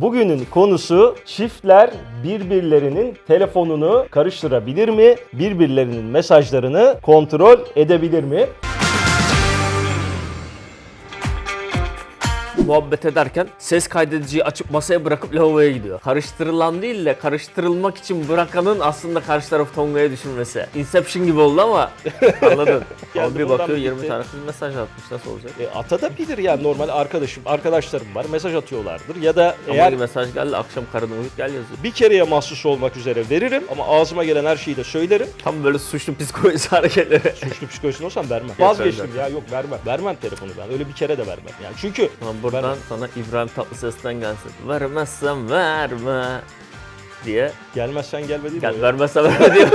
Bugünün konusu çiftler birbirlerinin telefonunu karıştırabilir mi? Birbirlerinin mesajlarını kontrol edebilir mi? Muhabbet ederken ses kaydediciyi açıp masaya bırakıp lavaboya gidiyor. Karıştırılan değil de karıştırılmak için bırakanın aslında karşı tarafı tongaya düşürmesi. Inception gibi oldu ama anladın. Geldi Abi bir buradan bakıyor bir 20 gitti. tane kız mesaj atmış nasıl olacak? E, atabilir yani normal arkadaşım, arkadaşlarım var mesaj atıyorlardır ya da Ama eğer bir mesaj geldi akşam karına uyup gel yazıyor. bir kereye mahsus olmak üzere veririm ama ağzıma gelen her şeyi de söylerim. Tam böyle suçlu psikolojisi hareketleri. Suçlu psikolojisinde olsam vermem. Geç Vazgeçtim ya yok vermem. Vermem telefonu ben. Öyle bir kere de vermem. Yani çünkü Lan buradan sana İbrahim Tatlıses'ten gelsin. Vermezsem verme diye. gelmezsen gelme değil mi? Gel o ya? vermezsem verme diye.